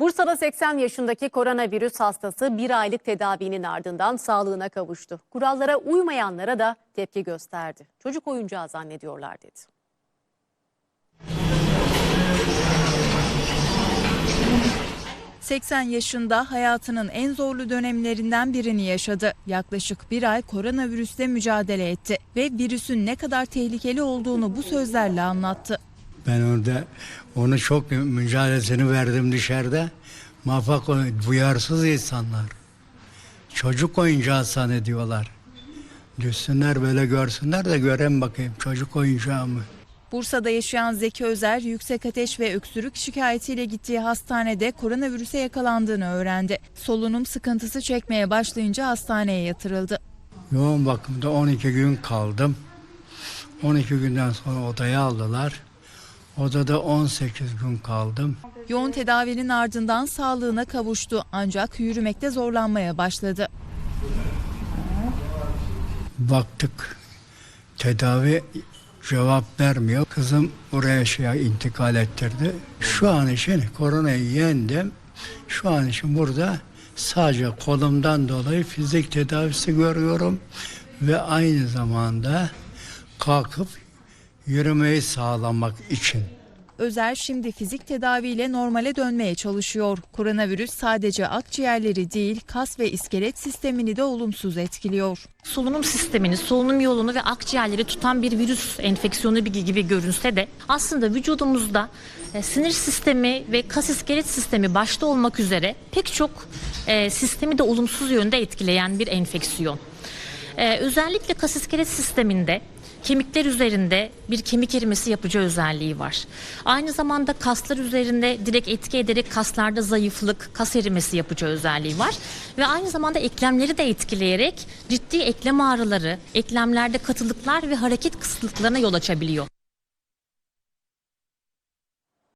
Bursa'da 80 yaşındaki koronavirüs hastası bir aylık tedavinin ardından sağlığına kavuştu. Kurallara uymayanlara da tepki gösterdi. Çocuk oyuncağı zannediyorlar dedi. — 80 yaşında hayatının en zorlu dönemlerinden birini yaşadı. Yaklaşık bir ay koronavirüsle mücadele etti ve virüsün ne kadar tehlikeli olduğunu bu sözlerle anlattı. Ben orada onu çok mücadelesini verdim dışarıda. Muvaffak duyarsız insanlar. Çocuk oyuncağı zannediyorlar. Düşsünler böyle görsünler de gören bakayım çocuk oyuncağı mı? Bursa'da yaşayan Zeki Özer yüksek ateş ve öksürük şikayetiyle gittiği hastanede koronavirüse yakalandığını öğrendi. Solunum sıkıntısı çekmeye başlayınca hastaneye yatırıldı. Yoğun bakımda 12 gün kaldım. 12 günden sonra odaya aldılar. Odada 18 gün kaldım. Yoğun tedavinin ardından sağlığına kavuştu ancak yürümekte zorlanmaya başladı. Baktık tedavi cevap vermiyor. Kızım buraya şey intikal ettirdi. Şu an için koronayı yendim. Şu an için burada sadece kolumdan dolayı fizik tedavisi görüyorum ve aynı zamanda kalkıp yürümeyi sağlamak için. Özer şimdi fizik tedaviyle normale dönmeye çalışıyor. Koronavirüs sadece akciğerleri değil, kas ve iskelet sistemini de olumsuz etkiliyor. solunum sistemini, solunum yolunu ve akciğerleri tutan bir virüs enfeksiyonu gibi, görünse de aslında vücudumuzda e, sinir sistemi ve kas iskelet sistemi başta olmak üzere pek çok e, sistemi de olumsuz yönde etkileyen bir enfeksiyon. E, özellikle kas iskelet sisteminde kemikler üzerinde bir kemik erimesi yapıcı özelliği var. Aynı zamanda kaslar üzerinde direkt etki ederek kaslarda zayıflık, kas erimesi yapıcı özelliği var. Ve aynı zamanda eklemleri de etkileyerek ciddi eklem ağrıları, eklemlerde katılıklar ve hareket kısıtlıklarına yol açabiliyor.